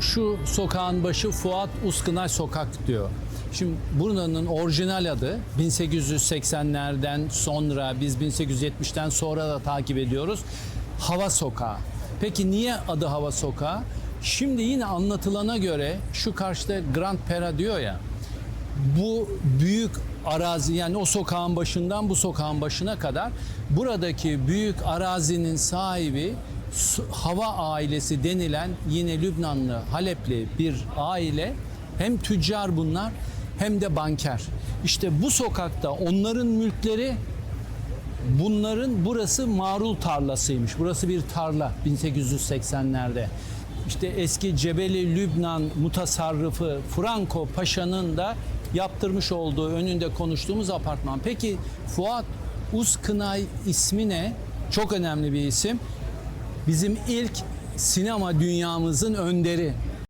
şu sokağın başı Fuat Uskınay Sokak diyor. Şimdi buranın orijinal adı 1880'lerden sonra biz 1870'ten sonra da takip ediyoruz. Hava Sokağı. Peki niye adı Hava Sokağı? Şimdi yine anlatılana göre şu karşıda Grand Pera diyor ya bu büyük arazi yani o sokağın başından bu sokağın başına kadar buradaki büyük arazinin sahibi Hava ailesi denilen yine Lübnanlı Halepli bir aile hem tüccar bunlar hem de banker. İşte bu sokakta onların mülkleri Bunların burası marul tarlasıymış. Burası bir tarla 1880'lerde. İşte eski Cebeli Lübnan mutasarrıfı Franco Paşa'nın da yaptırmış olduğu önünde konuştuğumuz apartman. Peki Fuat Uskınay ismi ne? Çok önemli bir isim. Bizim ilk sinema dünyamızın önderi.